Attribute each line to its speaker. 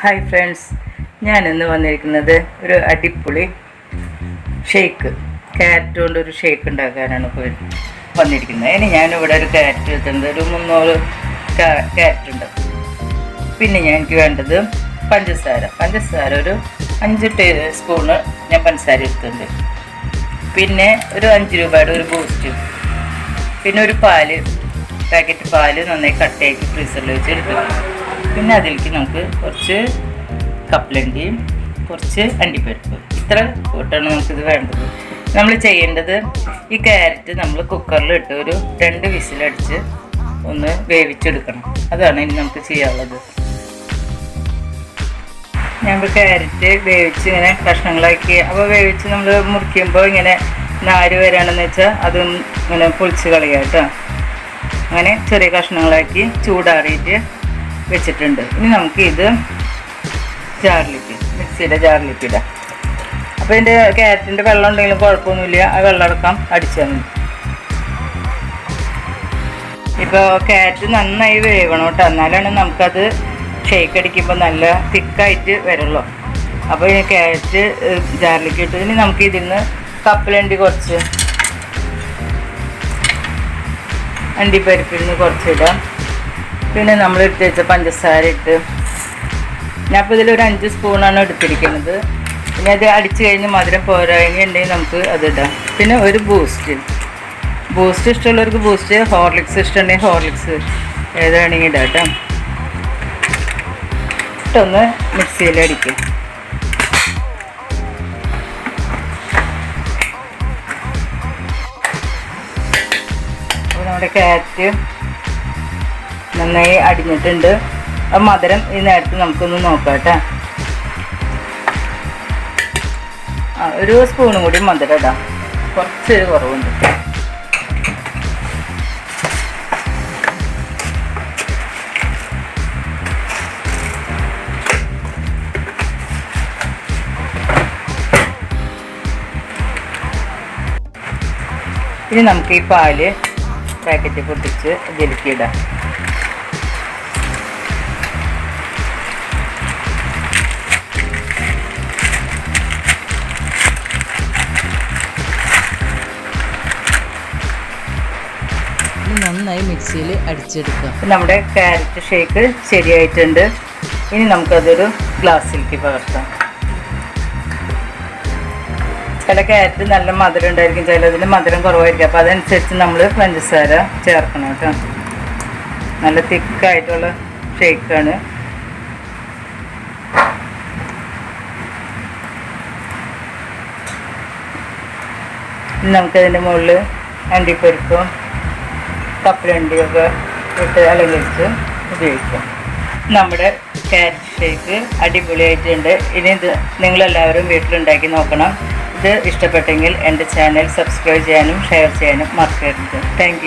Speaker 1: Hi friends ഞാൻ ഇന്ന് വന്നിരിക്കുന്നത് ഒരു അടിപൊളി ഷേക്ക് ക്യാരറ്റ് കൊണ്ട് ഒരു ഷേക്ക് ഉണ്ടാക്കാനാണ് പോയി വന്നിരിക്കുന്നത്. ഇനി ഞാനിവിടെ ഒരു ക്യാരറ്റ് എടുത്തത് ഒരു മുന്നൂറ് ക്യാരറ്റ് ഉണ്ട്. പിന്നെ ഞാൻ എനിക്ക് വേണ്ടത് പഞ്ചസാര. പഞ്ചസാര ഒരു അഞ്ച് ടേ സ്പൂണ് ഞാൻ പഞ്ചസാര എടുത്തിട്ടുണ്ട്. പിന്നെ ഒരു അഞ്ച് രൂപയുടെ ഒരു ബൂസ്റ്റ് പിന്നെ ഒരു പാൽ പാക്കറ്റ് പാൽ നന്നായി കട്ടയാക്കി ഫ്രീസറിൽ വെച്ച് എടുക്കണം പിന്നെ അതിലേക്ക് നമുക്ക് കുറച്ച് കപ്പലണ്ടിയും കുറച്ച് അണ്ടിപ്പരിപ്പ്. ഇത്ര കൂട്ടാണ് നമുക്കിത് വേണ്ടത്. നമ്മൾ ചെയ്യേണ്ടത് ഈ ക്യാരറ്റ് നമ്മൾ കുക്കറിൽ ഇട്ട് ഒരു രണ്ട് വിസിലടിച്ച് ഒന്ന് വേവിച്ചെടുക്കണം. അതാണ് ഇനി നമുക്ക് ചെയ്യാനുള്ളത്. ഞാൻ ഞങ്ങൾ ക്യാരറ്റ് വേവിച്ച് ഇങ്ങനെ കഷ്ണങ്ങളാക്കി. അപ്പോൾ വേവിച്ച് നമ്മൾ മുറിക്കുമ്പോൾ ഇങ്ങനെ നാര് വരാണെന്ന് വെച്ചാൽ അതും ഇങ്ങനെ പൊളിച്ച് കളയാം കേട്ടോ. അങ്ങനെ ചെറിയ കഷ്ണങ്ങളാക്കി ചൂടാറിയിട്ട് വെച്ചിട്ടുണ്ട്. ഇനി നമുക്ക് ഇത് ജാറിലേക്ക് മിക്സിയുടെ ജാറിലേക്ക് ഇടാം അപ്പോൾ ഇതിന്റെ ക്യാരറ്റിന്റെ വെള്ളം ഉണ്ടെങ്കിലും കുഴപ്പമൊന്നുമില്ല. ആ വെള്ളം അടക്കം അടിച്ചാൽ മതി ഇപ്പോൾ ക്യാരറ്റ് നന്നായി വേവണം കേട്ടോ. എന്നാലാണ് നമുക്കത് ഷേക്ക് അടിക്കുമ്പോൾ നല്ല തിക്കായിട്ട് വരുള്ളൂ. അപ്പോൾ ഈ ക്യാരറ്റ് ജാറിലേക്ക് ഇട്ട് ഇനി നമുക്ക് ഇതിന്ന് കപ്പലണ്ടി കുറച്ച് അണ്ടിപ്പരിപ്പിൽ നിന്ന് കുറച്ചിടാം പിന്നെ നമ്മൾ എടുത്ത് വെച്ച പഞ്ചസാര ഇട്ട് ഞാനിപ്പോൾ ഇതിലൊരു അഞ്ച് സ്പൂണാണ് എടുത്തിരിക്കുന്നത്. പിന്നെ അത് അടിച്ചു കഴിഞ്ഞ് മധുരം പോരായ്മ ഉണ്ടെങ്കിൽ നമുക്ക് അതിടാം പിന്നെ ഒരു ബൂസ്റ്റ് ബൂസ്റ്റ് ഇഷ്ടമുള്ളവർക്ക് ബൂസ്റ്റ് ഹോർലിക്സ് ഇഷ്ടമുണ്ടെങ്കിൽ ഹോർലിക്സ് ഏതാണെങ്കിൽ ഇടാം കേട്ടോ. ഇട്ടൊന്ന് മിക്സിയിൽ അടിക്കും. നമ്മുടെ ക്യാരറ്റ് നന്നായി അടിഞ്ഞിട്ടുണ്ട്. മധുരം ഈ നേരത്തെ നമുക്കൊന്ന് നോക്കാം കേട്ടോ ആ ഒരു സ്പൂണും കൂടി മധുരം ഇടാം. കുറച്ചൊരു കുറവുണ്ട്. ഇനി നമുക്ക് ഈ പാൽ പാക്കറ്റ് പൊട്ടിച്ച് ഇതിലേക്ക്
Speaker 2: നന്നായി മിക്സിയിൽ അടിച്ചെടുക്കുക.
Speaker 1: നമ്മുടെ ക്യാരറ്റ് ഷേക്ക് ശരിയായിട്ടുണ്ട്. ഇനി നമുക്കതൊരു ഗ്ലാസ്സിലേക്ക് പകർത്താം. ചില ക്യാരറ്റ് നല്ല മധുരം ഉണ്ടായിരിക്കും ചിലതിന് മധുരം കുറവായിരിക്കും. അപ്പോൾ അതനുസരിച്ച് നമ്മൾ പഞ്ചസാര ചേർക്കണം കേട്ടോ. നല്ല തിക്കായിട്ടുള്ള ഷേക്കാണ്. നമുക്കതിന്റെ മുകളിൽ അണ്ടിപ്പരിപ്പും കപ്പലണ്ടിയൊക്കെ ഇട്ട് അലങ്കരിച്ച് ഉപയോഗിക്കാം. നമ്മുടെ ക്യാരറ്റ് ഷേക്ക് അടിപൊളിയായിട്ടുണ്ട്. ഇനി ഇത് നിങ്ങളെല്ലാവരും വീട്ടിലുണ്ടാക്കി നോക്കണം. ഇത് ഇഷ്ടപ്പെട്ടെങ്കിൽ എന്റെ ചാനൽ സബ്സ്ക്രൈബ് ചെയ്യാനും ഷെയർ ചെയ്യാനും മറക്കരുത്. താങ്ക്